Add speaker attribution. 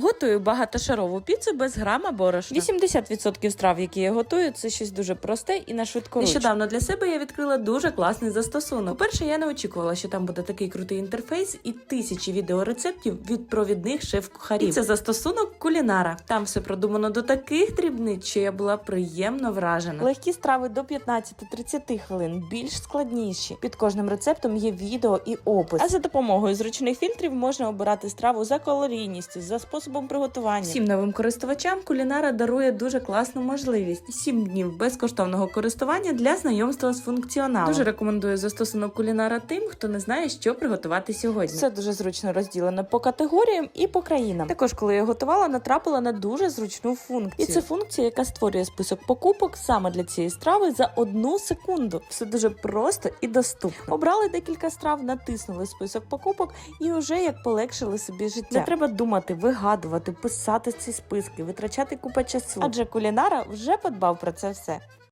Speaker 1: Готую багатошарову піцу без грама борошна. 80% страв, які я готую, це щось дуже просте і на швидку. Нещодавно для себе я відкрила дуже класний застосунок. По-перше, я не очікувала, що там буде такий крутий інтерфейс і тисячі відеорецептів від провідних шеф-кухарів. І це застосунок кулінара. Там все продумано до таких дрібниць, що я була приємно вражена. Легкі страви до 15-30 хвилин, більш складніші. Під кожним рецептом є відео і опис. А за допомогою зручних фільтрів можна обирати страву за калорійністю, за способом приготування. Всім новим користувачам кулінара дарує дуже класну можливість: 7 днів безкоштовного користування для знайомства з функціоналом. Дуже рекомендую застосунок кулінара тим, хто не знає, що приготувати сьогодні. Це дуже зручно розділено по категоріям і по країнам. Також, коли я готувала, натрапила на дуже зручну функцію. І це функція, яка створює список покупок саме для цієї страви за одну секунду. Все дуже просто і доступно. Обрали декілька страв, натиснули список покупок і вже як полегшили собі життя. Не треба думати, вигадувати, писати ці списки, витрачати купа часу. Адже кулінара вже подбав про це все.